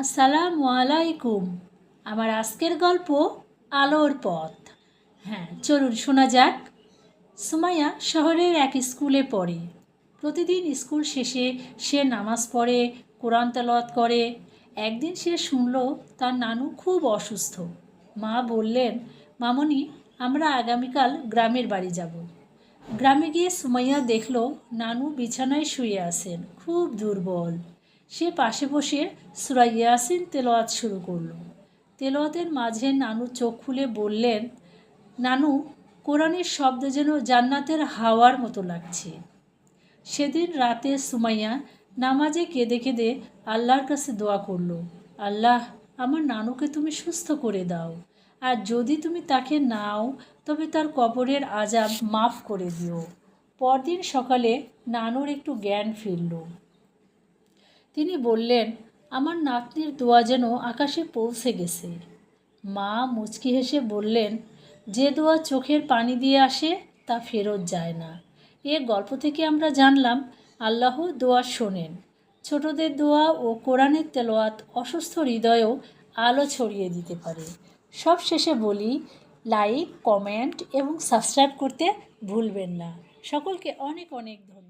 আসসালামু আলাইকুম আমার আজকের গল্প আলোর পথ। হ্যাঁ চলুন শোনা যাক। সুমাইয়া শহরের এক স্কুলে পড়ে। প্রতিদিন স্কুল শেষে সে নামাজ পড়ে, কোরআন তেলাওয়াত করে। একদিন সে শুনল তার নানু খুব অসুস্থ। মা বললেন, মামনি, আমরা আগামীকাল গ্রামের বাড়ি যাব। গ্রামে গিয়ে সুমাইয়া দেখল নানু বিছানায় শুয়ে আছেন, খুব দুর্বল। সে পাশে বসে সুরা ইয়াসিন তেলোয়াত শুরু করল। তেলোয়াতের মাঝে নানু চোখ খুলে বললেন, নানু, কোরআনের শব্দ যেন জান্নাতের হাওয়ার মতো লাগছে। সেদিন রাতে সুমাইয়া নামাজে কেঁদে কেঁদে আল্লাহর কাছে দোয়া করল, আল্লাহ, আমার নানুকে তুমি সুস্থ করে দাও। আর যদি তুমি তাকে নাও, তবে তার কবরের আজাব মাফ করে দিও। পরদিন সকালে নানুর একটু জ্ঞান ফিরল। তিনি বললেন, আমার নাতনির দোয়া যেন আকাশে পৌঁছে গেছে। মা মুচকি হেসে বললেন, যে দোয়া চোখের পানি দিয়ে আসে, তা ফেরত যায় না। এ গল্প থেকে আমরা জানলাম, আল্লাহ দোয়া শোনেন। ছোটদের দোয়া ও কোরআনের তেলোয়াত অসুস্থ হৃদয়েও আলো ছড়িয়ে দিতে পারে। সব শেষে বলি, লাইক, কমেন্ট এবং সাবস্ক্রাইব করতে ভুলবেন না। সকলকে অনেক অনেক ধন্যবাদ।